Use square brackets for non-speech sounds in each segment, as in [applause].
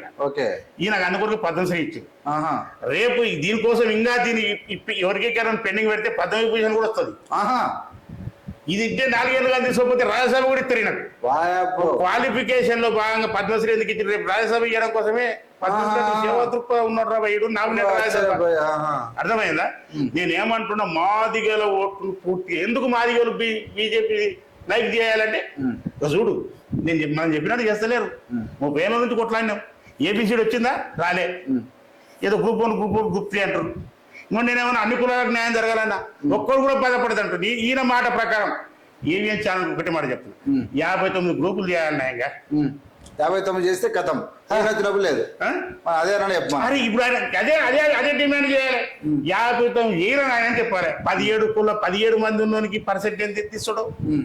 ఈయన ఓకే ఈయనకు అందుకొరకు పద్మశ్రీ ఇచ్చింది. ఆహా. రేపు దీనికోసం ఇంకా దీని ఎవరికైనా పెండింగ్ పెడితే పద్మ విభూషణ్ కూడా వస్తుంది. ఆహా. ఇది ఇచ్చే నాలుగేళ్ళుగా తీసుకోకపోతే రాజ్యసభ కూడా ఇస్తారు వాయబ్బో. క్వాలిఫికేషన్లో భాగంగా పద్మశ్రీ ఎందుకు ఇచ్చి రేపు రాజ్యసభ ఇవ్వడం కోసమే పద్మశ్రీ ఉన్నాడు రా వైడు నామినేట్ రాజ్యసభ. అర్థమైందా? నేను ఏమంటున్నా మాదిగల ఓట్లు పూర్తి ఎందుకు మాదిగలు బీజేపీ లైక్ చేయాలంటే? చూడు నేను మనం చెప్పినట్టు చేస్తలేరు. ముప్పై ఏళ్ళ నుంచి కొట్లాడినాం. ఏబిసిడి వచ్చిందా? రాలే. ఏదో group one group group three అంటారు. ఇంకో నేనేమన్నా అన్ని కులాలకు న్యాయం జరగాలన్నా? ఒక్కరు కూడా బాధపడదు అంటారు ఈ- ఈయన మాట ప్రకారం ఏవిఎం ఛానల్ ఒకటి మాట చెప్తున్నా. ఉమ్. యాభై తొమ్మిది గ్రూపులు చేయాలి న్యాయంగా. యాభై తొమ్మిది చేస్తే కథం. డబ్బులు లేదు. అదే అరే ఇప్పుడు ఆయన అదే అదే అదే డిమాండ్ చేయాలి. యాభై తొమ్మిది ఈయన ఆయన చెప్పాలి. పదిహేడు కుల పదిహేడు మంది ఉన్నోనికి పర్సెంట్ ఎంత తీసుకోవడం ఉమ్.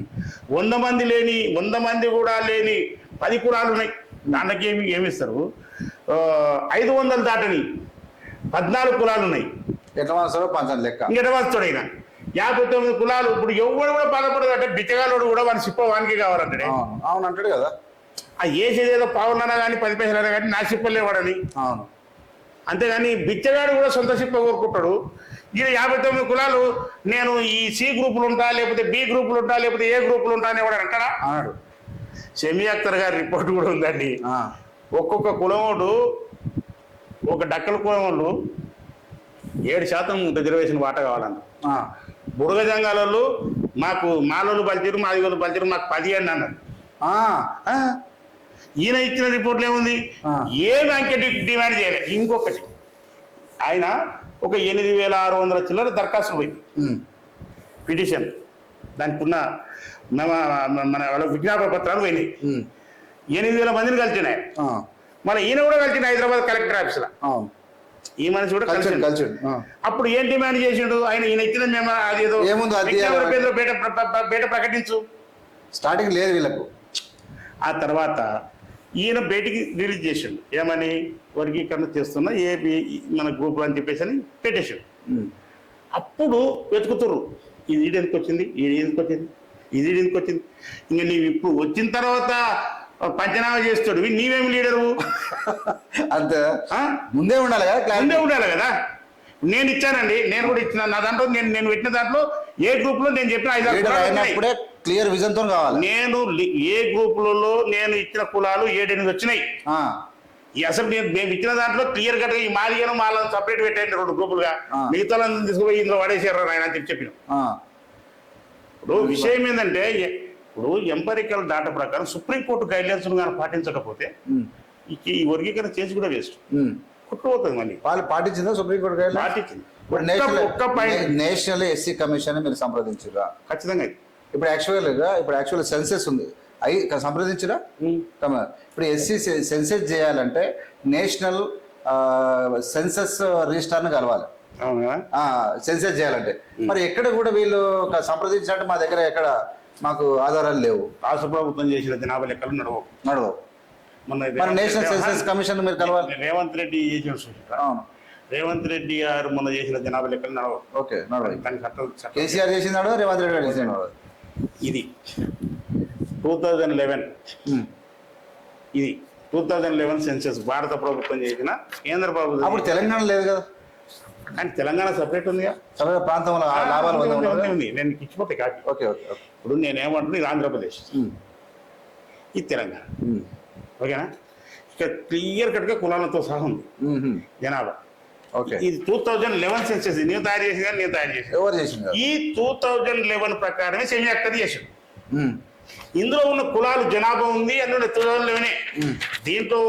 వంద మంది లేని వంద మంది కూడా లేని పది కులాలు ఉన్నాయి. దానికి ఏమి ఏమిస్తారు ఐదు వందలు దాటని పద్నాలుగు కులాలు ఉన్నాయి. మనసులో పంచం లెక్క. యాభై తొమ్మిది కులాలు ఇప్పుడు ఎవడు కూడా బాధపడదు అంటే బిచ్చగాలోడు కూడా వాని సిప్ప వానికి కావాలంటే. అవును అంటాడు కదా. ఆ ఏసేది ఏదో పావులన్నా కానీ పది పైసలైనా కానీ నా సిప్పలే వాడని. అవును. అంతేగాని బిచ్చగాడు కూడా సొంత సిప్ప కోరుకుంటాడు. ఈయన యాభై తొమ్మిది కులాలు నేను ఈ సి గ్రూపులు ఉంటా లేకపోతే బి గ్రూపులు ఉంటా లేకపోతే ఏ గ్రూపులు ఉంటా అని ఎవడు అంటాడా? అన్నాడు షమీ అఖ్తర్ గారి రిపోర్ట్ కూడా ఉందండి. ఒక్కొక్క కులమోడు ఒక డక్కల కులమోళ్ళు ఏడు శాతం రిజర్వేషన్ వాటా కావాలన్న. బుడగ జంగాలలో మాకు మాలోళ్ళు పలిచారు మాదిగోళ్ళు పలిచారు మాకు పది అని అన్నారు. ఈయన ఇచ్చిన రిపోర్ట్లు ఏముంది. ఏ బ్యాంకెట్ డిమాండ్ చేయలేదు ఇంకొకటి. ఆయన ఒక ఎనిమిది వేల ఆరు వందల చిల్లర దరఖాస్తు పోయింది. పిటిషన్ దానికి ఉన్న మన మన వాళ్ళ విజ్ఞాపన పత్రాలు పోయినాయి. ఎనిమిది వేల మందిని కలిసినాయి. మన ఈయన కూడా కలిసిన హైదరాబాద్ కలెక్టర్ ఆఫీస్లో. ఈ మనిషి కూడా కలిసి కలిసి. అప్పుడు ఏం డిమాండ్ చేసిండు? ఆయన ఈయన ఇచ్చిన మేము అది ఏదో ఏముందో అది విజ్ఞాపన చేయాలి. పేరులో బయట ప్ర- ప్ర- బయట ప్రకటించు. స్టార్టింగ్ లేదు వీళ్ళకు. ఆ తర్వాత ఈయన బయటికి రిలీజ్ చేసిండు. ఏమని? వర్గీకరణ చేస్తున్న ఏ మన గ్రూప్ అని చెప్పేసి అని పెట్టేసాడు. ఉమ్. అప్పుడు వెతుకుతుర్రు. ఇది ఎందుకు వచ్చింది? ఇది ఎందుకు వచ్చింది? ఇది ఎందుకు వచ్చింది? ఇంకా నీవు ఇప్పుడు వచ్చిన తర్వాత పంచనామా చేస్తాడు. నీవేమి లీడరు? అంతే ఆ? ముందే ఉండాలి కదా ముందే ఉండాలి కదా? నేను ఇచ్చానండి. నేను కూడా ఇచ్చిన నా దాంట్లో నేను నేను పెట్టిన దాంట్లో ఏ గ్రూప్లో నేను చెప్పిన ఐదు క్లియర్ విజన్తో కావాలి. నేను ఏ గ్రూపులలో నేను ఇచ్చిన కులాలు ఏడెనిమిది వచ్చినాయి. అసలు నేను మేము ఇచ్చిన దాంట్లో క్లియర్ కట్ ఈ మాదిగను మాలను సపరేట్ పెట్టండి రెండు గ్రూపులుగా. మిగతా వాళ్ళని తీసుకుపోయి ఇందులో పడేసారు ఆయన అని చెప్పి చెప్పిన. ఇప్పుడు విషయం ఏంటంటే ఇప్పుడు ఎంపరికల్ డాటా ప్రకారం సుప్రీంకోర్టు గైడ్లైన్స్ కానీ పాటించకపోతే. ఈ వర్గీకరణ చేసి కూడా వేస్ట్. కుట్టుపోతుంది మళ్ళీ. వాళ్ళు పాటించిందా సుప్రీంకోర్టు గైడ్ పాటించింది. నేషనల్ ఎస్సీ కమిషన్ మీరు సంప్రదించారా? ఖచ్చితంగా. ఇప్పుడు యాక్చువల్గా ఇప్పుడు యాక్చువల్ సెన్సెస్ ఉంది. అయి సంప్రదించరా? ఇప్పుడు ఎస్సీ సెన్సెస్ చేయాలంటే నేషనల్ సెన్సస్ రిజిస్టర్ని కలవాలి. సెన్సెస్ చేయాలంటే. మరి ఎక్కడ కూడా వీళ్ళు ఒక సంప్రదించినట్టు మా దగ్గర ఎక్కడ మాకు ఆధారాలు లేవు. రాష్ట్ర ప్రభుత్వం చేసిన జనాభా లెక్కలు నడవవు. నడవవు. మరి నేషనల్ సెన్సస్ కమిషన్ మీరు కలవాలి. రేవంత్ రెడ్డి ఏజెన్సీ అవును. రేవంత్ రెడ్డి గారు మొన్న చేసిన జనాభా లెక్కలు నడవవు. ఓకే చట్టం కేసీఆర్ చేసినాడు రేవంత్ రెడ్డి గారు చేసినాడు ఇది. Two thousand eleven. ఇది. టూ థౌజండ్ లెవెన్ సెన్సెస్ భారత ప్రభుత్వం చేసిన కేంద్ర ప్రభుత్వం అప్పుడు తెలంగాణ లేదు కదా. కానీ తెలంగాణ సపరేట్ ఉందిగా. సరే ప్రాంతంలో లాభాలు ఉంది. నేను ఇచ్చిపోతే కాదు. ఓకే ఓకే ఇప్పుడు నేనేమంటున్నా ఇది ఆంధ్రప్రదేశ్. ఇది తెలంగాణ. ఓకేనా? ఇక్కడ క్లియర్ కట్గా కులాలతో సహా ఉంది. జనాభా. ఓకే. ఇది టూ థౌజండ్ లెవెన్ సెన్సెస్ నేను తయారు కానీ నేను తయారు ఎవరు చేసింది ఈ టూ థౌజండ్ లెవెన్ ప్రకారమే సెమీ యాక్టర్ చేసాడు. ఇందులో ఉన్న కులాలు జనాభా ఉంది అందులో టూ థౌజండ్ లెవెనే. దీంట్లో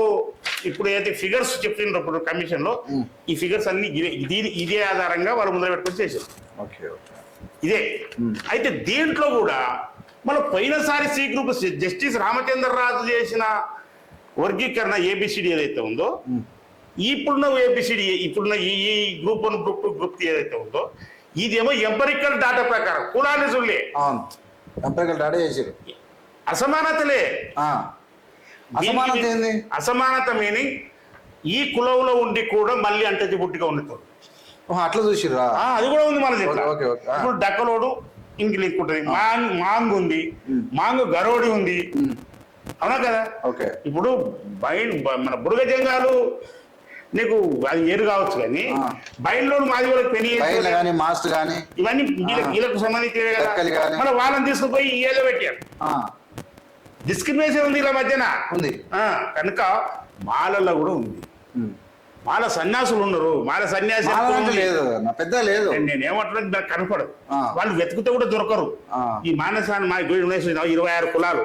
ఇప్పుడు ఏదైతే ఫిగర్స్ చెప్తున్నప్పుడు కమిషన్లో. ఈ ఫిగర్స్ అన్ని ఇదే దీని ఇదే ఆధారంగా వాళ్ళు ముందర పెట్టుకొని చేశారు ఇదే. అయితే దీంట్లో కూడా మన పోయినసారి సి గ్రూప్ జస్టిస్ రామచంద్రరాజు చేసిన వర్గీకరణ ఏబిసిడి ఏదైతే ఉందో. ఇప్పుడున్న ఏబిసిడి ఇప్పుడున్న ఈ group one group two group ఏదైతే ఉందో ఇదేమో ఎంపరికల్ డాటా ప్రకారం కులాన్ని చూడలే ఎంపరికల్ డాటా చేసారు అసమానతలే. అసమానత ఏంది? అసమానత మీనింగ్ ఈ కులంలో ఉండి కూడా మళ్ళీ అంటచి పుట్టిగా ఉన్నట్టు. అట్లా చూసిర్రా? ఆ, అది కూడా ఉంది మన. ఇప్పుడు డక్కలోడు ఇంక మాంగ్ మాంగ్ ఉంది. మాంగ్ గరోడి ఉంది. అవునా కదా? ఓకే. ఇప్పుడు బయట మన బుడగ జంగాలు నీకు అది ఏరు కావచ్చు కానీ. బయటలో మాది వాళ్ళకి చేస్తారు. కానీ మాస్టర్ కానీ ఇవన్నీ వీళ్ళకి- సంబంధించినవే కదా. మన వాళ్ళని తీసుకుపోయి ఏదో పెట్టారు. డిస్క్రిమినేషన్ ఉంది ఇలా మధ్యన. ఉంది. కనుక మాలల్లో కూడా ఉంది. మాల సన్యాసులు ఉన్నారు. మాల సన్యాసి లేదు నా పెద్ద లేదు. నేను ఏమంటున్నా నాకు కనపడదు. వాళ్ళు వెతుకుతే కూడా దొరకరు. ఈ మానసాన్ని మా గుడి ఇరవై ఆరు కులాలు.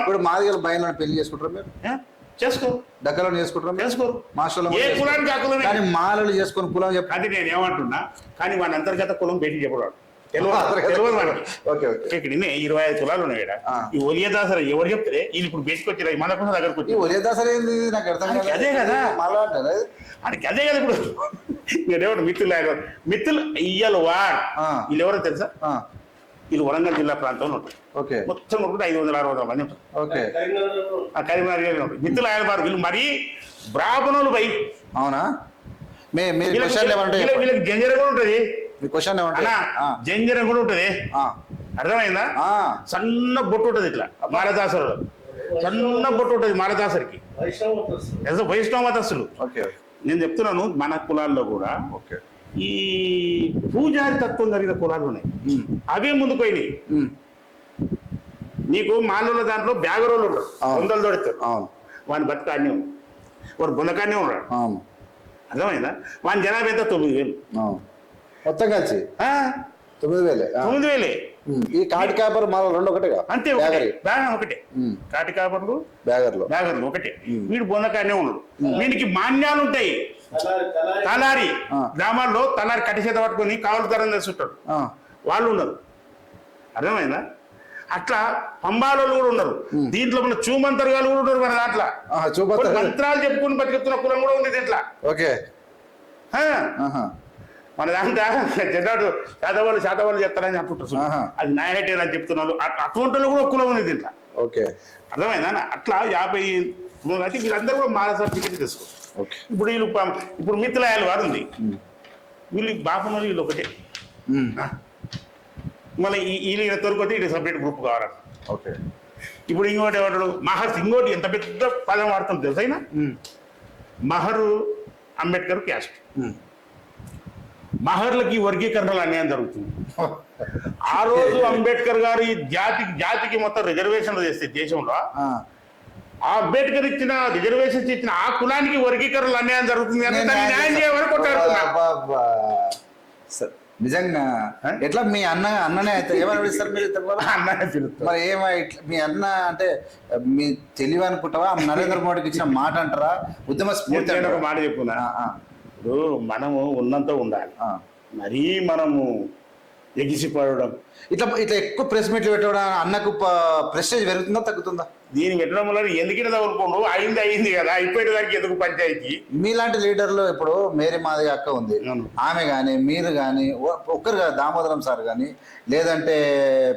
ఇప్పుడు మాదిగల బయలు పెళ్ళి చేసుకుంటారు మీరు? ఏ? చేసుకో. దగ్గరలో చేసుకుంటారు చేసుకోరు మాస్టర్లు ఏ కులానికి ఆ కానీ మాలలు చేసుకొని కులం చెప్పి అది నేను ఏమంటున్నా కానీ వాని అంతర్గత కులం పెట్టి చెప్పడాడు ఓకే ఓకే. ఇక్కడ ఇన్ని ఇరవై ఐదు కులాలు ఉన్నాయి. ఈ ఒలియదాసర ఎవరు చెప్తే వీళ్ళు ఇప్పుడు బయటకు మన కోసం దగ్గరకు వచ్చి. ఒరే దసరా ఏంది? నాకు అర్థం అది కాదు. అదే కదా. మళ్ళా అంటారా ఆయనకి అదే కదా ఇప్పుడు. మీరేమంటారు? మిత్రులు మిత్రులు ఇయ్యలు వాడ్ ఆ. వీళ్ళు ఎవరో తెలుసా? ఆ, వీళ్ళు వరంగల్ జిల్లా ప్రాంతంలో ఉంటారు. ఓకే. మొత్తం కూడా ఐదు వందల అరవై మంది ఉంటారు. ఓకే. ఆ కరీంనగర్ జిల్లాలో ఉంటారు. మిత్రులు ఆయన వారు వీళ్ళు మరీ బ్రాహ్మణులు బై. అవునా? మీ మీ వీళ్ళకి జంజర కూడా ఉంటుంది. మీ క్వశ్చన్ ఏమంటే? జంజర కూడా ఉంటుంది. ఆ, అర్థమైందా? ఆ, సన్న బొట్టు ఉంటుంది ఇట్లా మాలదాసులు సన్న బొట్టు ఉంటుంది మాలదాసరికి ఏదో వైష్ణవ మతస్థులు నేను చెప్తున్నాను మన కులాల్లో కూడా ఓకే. ఈ పూజారి తత్వం కలిగిన కులాలు ఉన్నాయి. అవే ముందుకు పోయినాయి. నీకు మాలలో దాంట్లో ఉన్నారు. అవును. వందలు దొడుతారు వాని బతుకాన్నే ఉంది వాడు బుందకాన్నే ఉన్నాడు. అర్థమైందా? వాని జనాభా ఎంత? తొమ్మిది వేలు. మొత్తం కలిసి? ఆ, తొమ్మిది వేలే. ఆ. తొమ్మిది వేలే. ఉమ్, ఈ కాటి కాపర్ మాల రెండు ఒకటేగా? అంతే ఒకటే. బ్యాగరి. బ్యాగ్ ఒకటే. ఉమ్, కాటి కాపర్లు? బ్యాగర్లో. బ్యాగర్లు ఒకటే. వీడు బొందకాన్నే ఉన్నాడు. వీడికి మాన్యాలు ఉంటాయి తలారి ఆ. గ్రామాల్లో తలారి కట్టి చేత పట్టుకొని కావలి తరం తెస్తుంటాడు ఆ, వాళ్ళు ఉన్నారు. అర్థమైందా? అట్లా పంబాలో కూడా ఉన్నారు. దీంట్లో మన చూమంతర్గాలు కూడా ఉన్నారు మన దాంట్లో. కొన్ని మంత్రాలు చెప్పుకుని బతుకుతున్న కులం కూడా ఉంది దీంట్లో ఓకే. ఆ, ఆహా. మన దాంట్లో చెడ్డాడు శాతవాళ్ళు శాతవాళ్ళు చెప్తారని ఆహా. అది నాయనటే అని చెప్తున్నారు. అట్- అటువంటి వాళ్ళు కూడా కులం ఉంది దీంట్లో. ఓకే. అర్థమైందా అట్లా యాభై అయితే వీళ్ళందరూ కూడా మాల సర్టిఫికేట్ తీసుకో ఓకే. ఇప్పుడు వీళ్ళు ఇప్పుడు మిత్రలాయాలు వారు ఉంది. వీళ్ళు బాపన వీళ్ళు ఒకటే. మళ్ళీ ఈ వీళ్ళు తొలగితే ఇది సపరేట్ గ్రూప్ కావాలి ఓకే. ఇప్పుడు ఇంకోటి ఏమంటాడు మహర్స్ ఇంకోటి ఎంత పెద్ద పదం వాడుతుంది తెలుసా ఆయన? ఉమ్, మహరు అంబేద్కర్ క్యాస్ట్. మహర్లకి వర్గీకరణలు అన్యాయం జరుగుతుంది. [laughs] ఆ రోజు అంబేద్కర్ గారు ఈ జాతికి జాతికి మొత్తం రిజర్వేషన్లు చేస్తే దేశంలో. ఆ. అంబేద్కర్ ఇచ్చిన రిజర్వేషన్స్ ఇచ్చిన ఆ కులానికి వర్గీకరణలు అన్యాయం జరుగుతుంది న్యాయం చేయమని నిజంగా? ఎట్లా మీ అన్న అన్ననే అయితే ఏమని పిలుస్తారు మీరు? [laughs] అన్నయ్య పిలుస్తారు. మరి ఏమో ఇట్లా మీ అన్న అంటే మీ తెలివి అనుకుంటావా? నరేంద్ర మోడీకి ఇచ్చిన మాట అంటారా? ఉద్యమ స్ఫూర్తి ఒక? మాట చెప్పున్నా ఆ, ఇప్పుడు మనము ఉన్నంత ఉండాలి. మరీ మనము ఎగిసిపడడం. ఇట్లా ఇట్లా ఎక్కువ ప్రెస్ మీట్లు పెట్టడం అన్నకు ప్రెస్టేజ్ పెరుగుతుందా తగ్గుతుందా? దీన్ని పెట్టడం వల్ల ఎందుకు తగులుకోండు? అయింది అయింది కదా. అయిపోయేదానికి ఎందుకు పంచాయతీ? మీలాంటి లీడర్లు ఇప్పుడు మేరీ మాదిగ అక్క ఉంది. ఆమె కానీ మీరు కానీ ఒక్కరు కాదు దామోదరం సార్ కానీ లేదంటే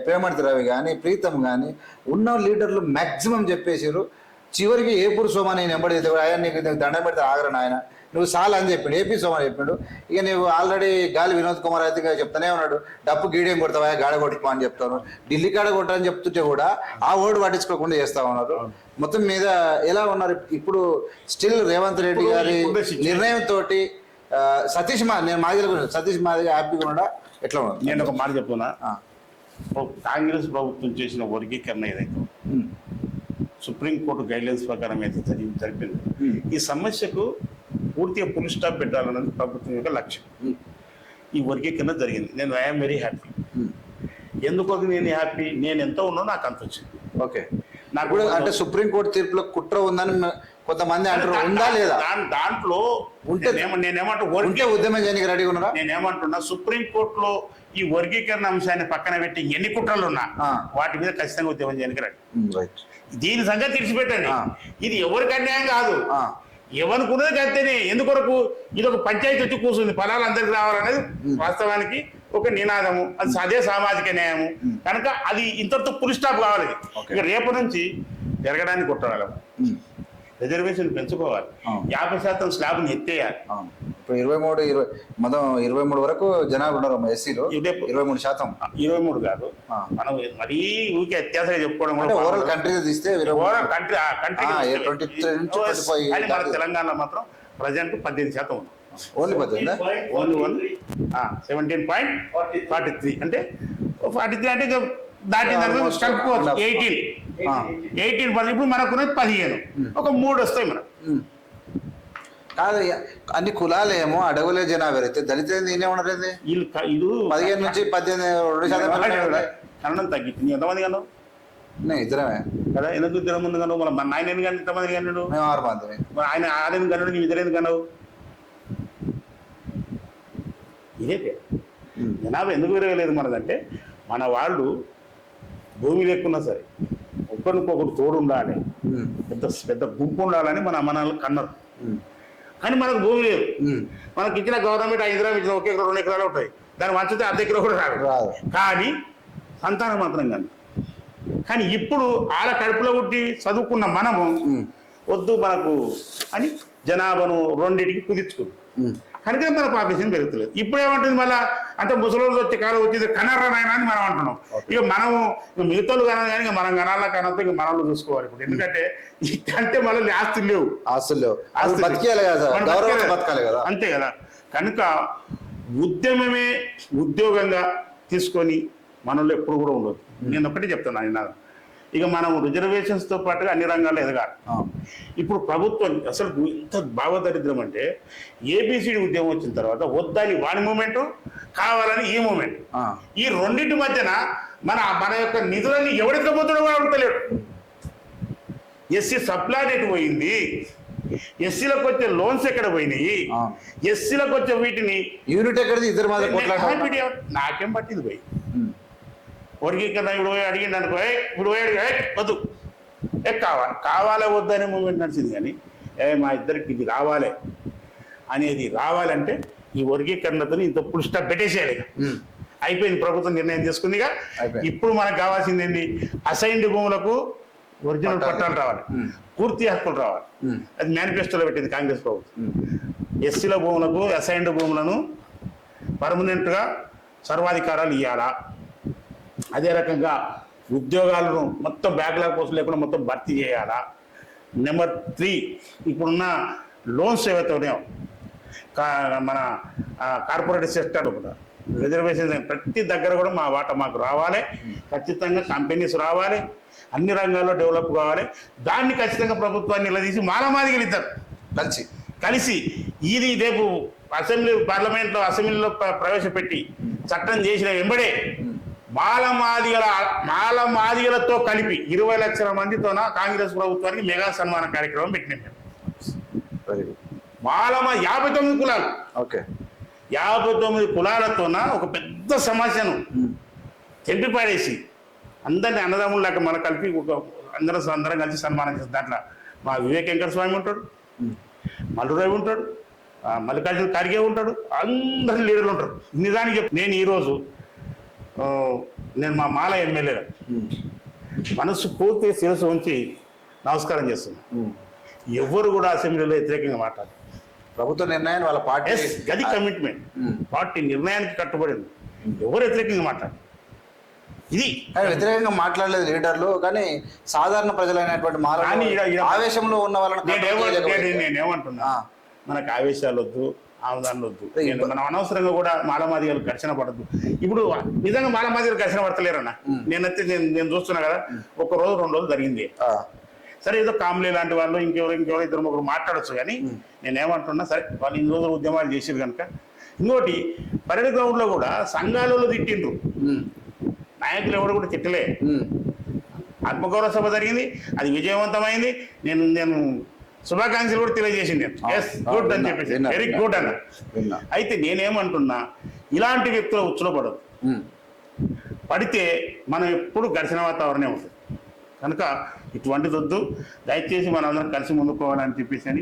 ప్రేమణితి రవి కానీ ప్రీతం కానీ ఉన్న లీడర్లు మాక్సిమం చెప్పేసారు చివరికి ఏపూరు సోమా నేను ఎంబడి ఆయన నీకు నీకు దండం పెడితే ఆగరను ఆయన నువ్వు సాల్ అని చెప్పిండు ఏపీ సోమా చెప్పిండు. ఇక నువ్వు ఆల్రెడీ గాలి వినోద్ కుమార్ అయితే చెప్తానే ఉన్నాడు. డప్పు గీడియం కొడతావా గాడ కొట్టుకో అని చెప్తాను. ఢిల్లీ కాడ కొట్టని చెప్తుంటే కూడా ఆ ఓటు పట్టించుకోకుండా చేస్తా ఉన్నారు. మొత్తం మీద ఎలా ఉన్నారు? ఇప్పుడు స్టిల్ రేవంత్ రెడ్డి గారి నిర్ణయం తోటి సతీష్ మా నేను మాదిరి గురించి సతీష్ మాదిరి హ్యాపీగా ఉండా ఎట్లా ఉన్నా నేను ఒక మాట చెప్తున్నా. కాంగ్రెస్ ప్రభుత్వం చేసిన వర్గీకరణ ఏదైతే సుప్రీంకోర్టు గైడ్లైన్స్ ప్రకారం అయితే జరిపింది. ఈ సమస్యకు పూర్తిగా ఫుల్ స్టాప్ పెట్టాలన్నది ప్రభుత్వం యొక్క లక్ష్యం. ఈ వర్గీకరణ జరిగింది. నేను ఐఎమ్ వెరీ హ్యాపీ ఎందుకు నేను హ్యాపీ నేను ఎంత ఉన్నా నాకు అంత వచ్చింది. ఓకే. నాకు ఇప్పుడు అంటే సుప్రీంకోర్టు తీర్పులో కుట్ర ఉందని కొంతమంది అంటారు. ఉందా లేదా? దాన్- దాంట్లో ఉంటే- నేనేమ- నేనేమంటా ఉంటే ఉద్యమం చేయడానికి రెడీగా ఉన్నారా? నేనేమంటున్నా సుప్రీం కోర్టులో ఈ వర్గీకరణ అంశాన్ని పక్కన పెట్టి ఎన్ని కుట్రలు ఉన్నా. వాటి మీద ఖచ్చితంగా ఉద్యమం చేయడానికి రండి. దీని సంగతి తెలిసిపెట్టండి. ఆ. ఇది ఎవరికి అన్యాయం కాదు. ఆ. ఎవరికున్నది అంతేనే ఎందుకొరకు? ఇది ఒక పంచాయతీ వచ్చి కూర్చుంది. ఫలాలు అందరికి రావాలనేది వాస్తవానికి ఒక నినాదము అది అదే సామాజిక న్యాయము. కనుక అది ఇంతటితో ఫుల్ స్టాప్ కావాలి. ఇక రేపు నుంచి జరగడానికి కొట్టగలం రిజర్వేషన్ పెంచుకోవాలి. యాభై శాతం స్లాబ్ని ఎత్తేయాలి. ఇప్పుడు ఇరవై మూడు ఇరవై మొత్తం ఇరవై మూడు వరకు జనాభా ఉన్నారు ఎస్సీలో. ఇరవై మూడు శాతం. ఇరవై మూడు కాదు. మనం మరీ ఊరికే అత్యాసగా చెప్పుకోవడం ఓవరాల్ కంట్రీ తీస్తే. ఓవరాల్ కంట్రీ కంట్రీ ఏ 23 నుంచి 25 కానీ మన దాకా. తెలంగాణలో మాత్రం ప్రజెంట్ పద్దెనిమిది శాతం ఉంది. Only పద్దెనిమిదా? Only one. Seventeen point forty three అంటే ఫార్టీ త్రీ అంటే ఇక దాటి Almost కలుపుకోవచ్చు. enough. ఎయిటీన్. ఎయిటీన్ పర్సెంట్ ఇప్పుడు మనకున్నది పదిహేను. ఒక మూడు వస్తాయి మనకు. ఉమ్. కాదు అన్ని కులాలేమో అడవులే జనాభా అయితే. దళిత నేనే ఉండలేదు వీళ్ళు పదిహేను నుంచి పద్దెనిమిది రెండు శాతం తగ్గించింది ఎంతమంది కన్నావు? ఉన్నాయి, ఇద్దరమే. కదా ఎందుకు ఇద్దరు ముందు కన్నావు? మన ఆయన ఎన్ని కన్నా ఎంతమంది కన్నాడు? మేము ఆరు మంది. మరి ఆయన ఆరేందుకు కన్నాడు? నీ ఇద్దరు ఎందుకు కన్నావు? ఇదే. జనాభా ఎందుకు పెరగలేదు మనదంటే మన వాళ్ళు భూమి లేకున్నా సరే ఒకరికొకరు తోడు ఉండాలి పెద్ద పెద్ద గుంపు ఉండాలని మన అమ్మనాలు కన్నారు. కానీ మనకు భూమి లేదు. మనకి ఇచ్చిన గవర్నమెంట్ ఐదు ఎకరాలు ఇచ్చిన ఒక ఎకరం రెండు ఎకరాలు ఉంటాయి. దాన్ని వంచితే అర్ధ ఎకరం కూడా రాదు. కానీ సంతానం మాత్రం కానీ కానీ ఇప్పుడు ఆడ కడుపులో పుట్టి చదువుకున్న మనము వద్దు మనకు అని జనాభాను రెండింటికి కుదిర్చుకుంది కనుక మన పాపులేషన్ పెరుగుతలేదు. ఇప్పుడు ఏమంటుంది మళ్ళా? అంటే ముసలోళ్ళు వచ్చే కాలం వచ్చింది కనర్రా నాయన అని మనం అంటున్నాం. ఇక మనము మిగతాలు కనాలి కానీ మనం కనాలా కనొద్దు ఇక మనల్ని చూసుకోవాలి ఇప్పుడు. ఎందుకంటే అంటే మళ్ళీ ఆస్తులు లేవు. ఆస్తులు లేవు. బతకాలి కదా. అంతే కదా. కనుక ఉద్యమమే ఉద్యోగంగా తీసుకొని మనలో ఎప్పుడు కూడా ఉండదు నేను ఒకటే చెప్తాను ఆయన ఇక మనం రిజర్వేషన్స్తో పాటుగా అన్ని రంగాల్లో ఎదగాలి. ఇప్పుడు ప్రభుత్వం అసలు ఇంత భావదరిద్రం అంటే ఏబిసిడి ఉద్యమం వచ్చిన తర్వాత వద్దని వాని మూమెంట్ కావాలని ఈ మూమెంట్. ఈ రెండింటి మధ్యన మన మన యొక్క నిధులన్నీ ఎవడెక్కబోతుడో కూడా అడుగుతలేడు ఎస్సీ సప్లాన్ ఎటు పోయింది. ఎస్సీలకు వచ్చే లోన్స్ ఎక్కడ పోయినాయి. ఎస్సీలకు వచ్చే వీటిని యూనిట్ ఎక్కడిది? ఇద్దరు నాకేం పట్టింది పోయి. వర్గీకరణ ఇప్పుడు పోయి అడిగిండు అనుకో "ఏయ్, ఇప్పుడు పోయి అడిగి "ఏయ్, వద్దు. ఏ కావాలి కావాలా వద్దనే మూమెంట్ నడిచింది కానీ ఏ మా ఇద్దరికి ఇది రావాలి. అనేది రావాలంటే ఈ వర్గీకరణతో ఇంత పుల్ స్టాప్ పెట్టేసేయాలి ఇక. అయిపోయింది ప్రభుత్వం నిర్ణయం తీసుకుందిగా. ఇప్పుడు మనకు కావాల్సింది ఏంటి అసైన్డ్ భూములకు ఒరిజినల్ పట్టాలు. రావాలి. పూర్తి హక్కులు రావాలి. అది మేనిఫెస్టోలో పెట్టింది కాంగ్రెస్ ప్రభుత్వం. ఎస్సీల భూములకు అసైన్డ్ భూములను పర్మనెంట్గా సర్వాధికారాలు ఇవ్వాలా అదే రకంగా ఉద్యోగాలను మొత్తం బ్యాక్లాగ్ కోసం లేకుండా మొత్తం భర్తీ చేయాలా? నెంబర్ త్రీ ఇప్పుడున్న లోన్స్ ఏవైతే ఉన్నాయో కా- మన కార్పొరేట్ సెక్టర్ కూడా రిజర్వేషన్ ప్రతి దగ్గర కూడా మా వాటా మాకు రావాలి. ఖచ్చితంగా కంపెనీస్ రావాలి. అన్ని రంగాల్లో డెవలప్ కావాలి. దాన్ని ఖచ్చితంగా ప్రభుత్వాన్ని నిలదీసి మాలమాదిగలు ఇద్దరు కలిసి కలిసి ఇది రేపు అసెంబ్లీ పార్లమెంట్లో అసెంబ్లీలో ప్రవేశపెట్టి చట్టం చేసిన వెంబడే మాలమాదిగల మాలమాదిగలతో కలిపి ఇరవై లక్షల మందితోన కాంగ్రెస్ ప్రభుత్వానికి మెగా సన్మాన కార్యక్రమం పెట్టినాం మేము. మాలమ యాభై తొమ్మిది కులాలు. ఓకే. యాభై తొమ్మిది కులాలతోన ఒక పెద్ద సమస్యను తెంపి పాడేసి అందరిని అన్నదమ్ములాగా మన కలిపి ఒక అందరం అందరం కలిసి సన్మానం చేస్తాం దాంట్లో మా వివేక్ వెంకట స్వామి ఉంటాడు మల్లురావు ఉంటాడు మల్లికార్జున ఖార్గే ఉంటాడు అందరు లీడర్లు ఉంటారు. నిజానికి నేను ఈరోజు నేను మా మాల ఎమ్మెల్యే. మనసు పూర్తి శిరస్సు ఉంచి నమస్కారం చేస్తున్నాను ఎవరు కూడా అసెంబ్లీలో వ్యతిరేకంగా మాట్లాడారు. ప్రభుత్వ నిర్ణయాన్ని వాళ్ళ పార్టీ గది కమిట్మెంట్. పార్టీ నిర్ణయానికి కట్టుబడింది ఎవరు వ్యతిరేకంగా మాట్లాడారు. ఇది వ్యతిరేకంగా మాట్లాడలేదు లీడర్లు కానీ సాధారణ ప్రజలైనటువంటి ఆవేశంలో ఉన్న వాళ్ళని నేను control ఏమంటున్నా చేయలేకపోయారు. నేను ఏమంటున్నా? ఆ. మనకు ఆవేశాలు వద్దు. వద్దు నేను మనం అనవసరంగా కూడా మాలమాదిగలు ఘర్షణ పడద్దు. ఇప్పుడు నిజంగా మాలమాదిగలు ఘర్షణ పడతలేరన్న? నేనైతే నేను నేను చూస్తున్నా కదా ఒక రోజు రెండు రోజులు జరిగింది. సరే ఏదో కామ్లే లాంటి వాళ్ళు ఇంకెవరు ఇంకెవరు ఇద్దరు ముగ్గురు మాట్లాడొచ్చు కానీ నేను ఏమంటున్నా సరే వాళ్ళు ఇన్ని రోజులు ఉద్యమాలు చేసారు కనుక ఇంకోటి పరేడ్ గ్రౌండ్లో కూడా సంఘాలలో తిట్టిండ్రు. నాయకులు ఎవరు కూడా తిట్టలే. ఆత్మగౌరవ సభ జరిగింది అది విజయవంతమైంది. నేను నేను శుభాకాంక్షలు కూడా తెలియజేసింది. ఎస్ గుడ్ అని చెప్పేసి. వెరీ. గుడ్ అన్న. అయితే నేనేమంటున్నా ఇలాంటి వ్యక్తుల ఉచ్చులో పడదు ఉమ్. పడితే మనం ఎప్పుడు ఘర్షణ వాతావరణమే ఉంటుంది కనుక ఇటువంటిది వద్దు దయచేసి మనం అందరం కలిసి ముందుకోవాలని చెప్పేసి అని